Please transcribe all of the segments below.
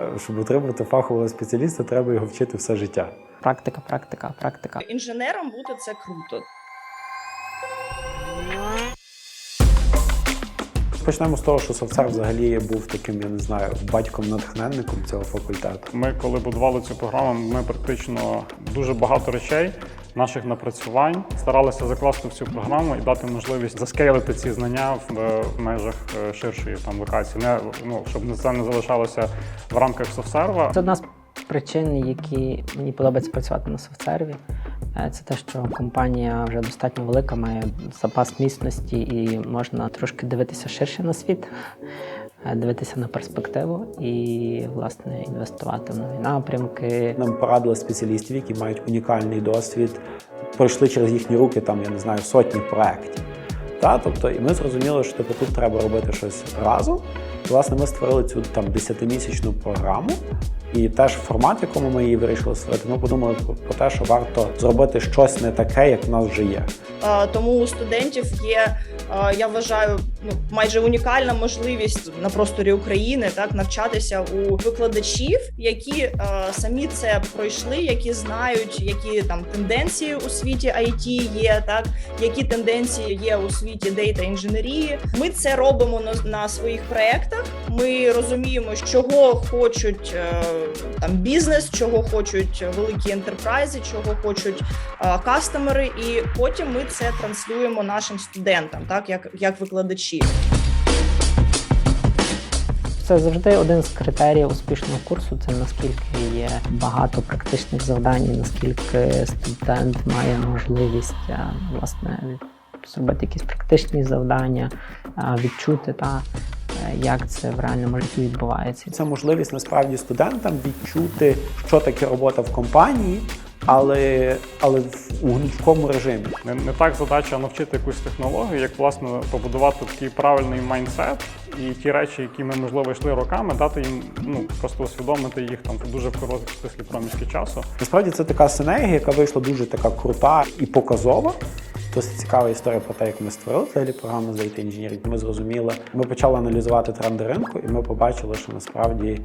Е, Щоб отримати фахового спеціаліста, треба його вчити все життя. Практика, практика, практика. Інженером бути це круто. Почнемо з того, що софтсер взагалі був таким, я не знаю, батьком-натхненником цього факультету. Ми, коли будували цю програму, ми практично дуже багато речей, наших напрацювань старалися закласти в цю програму і дати можливість заскейлити ці знання в, е, межах е, ширшої там локації. Не ну щоб це не залишалося в рамках софтсерва. Це одна з причин, які мені подобається працювати на софтсерві. Е, Це те, що компанія вже достатньо велика, має запас міцності і можна трошки дивитися ширше на світ, дивитися на перспективу і, власне, інвестувати в нові напрямки. Нам порадили спеціалістів, які мають унікальний досвід, пройшли через їхні руки там, я не знаю, сотні проєктів. Та, тобто, і ми зрозуміли, що типу, тут треба робити щось разом. Власне, ми створили цю там 10-місячну програму. І теж формат, якому ми її вирішили створити, ми подумали про, те, що варто зробити щось не таке, як в нас вже є. Тому у студентів є, я вважаю, ну майже унікальна можливість на просторі України так навчатися у викладачів, які самі це пройшли, які знають, які там тенденції у світі IT є, так які тенденції є у світі дейта інженерії. Ми це робимо на, своїх проєктах. Ми розуміємо, чого хочуть е, там бізнес, чого хочуть великі ентерпрайзи, чого хочуть е, кастомери, і потім ми це транслюємо нашим студентам, так як, як викладачі. Це завжди один з критеріїв успішного курсу. Це наскільки є багато практичних завдань, наскільки студент має можливість е, власне зробити якісь практичні завдання, відчути та як це в реальному житті відбувається. Це можливість насправді студентам відчути, що таке робота в компанії, але, але в гнучкому режимі. Не, не так задача навчити якусь технологію, як власне побудувати такий правильний майндсет і ті речі, які ми можливо йшли роками, дати їм ну просто усвідомити їх там в дуже короткі проміжки часу. Насправді це така синергія, яка вийшла дуже така крута і показова. Досить цікава історія про те, як ми створили взагалі програму з IT інженірів. Ми зрозуміли, ми почали аналізувати тренди ринку, і ми побачили, що насправді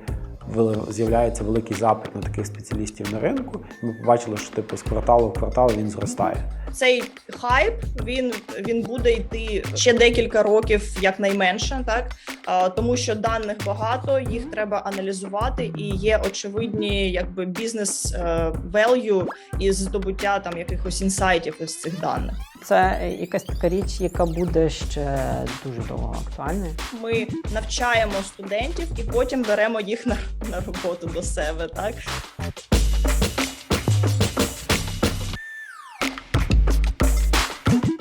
з'являється великий запит на таких спеціалістів на ринку. Ми побачили, що типу з кварталу в квартал він зростає. Цей хайп він, він буде йти ще декілька років, якнайменше, так А, тому що даних багато, їх треба аналізувати, і є очевидні якби бізнес value із здобуття там якихось інсайтів із цих даних. Це якась така річ, яка буде ще дуже довго актуальною. Ми навчаємо студентів і потім беремо їх на, на роботу до себе. Так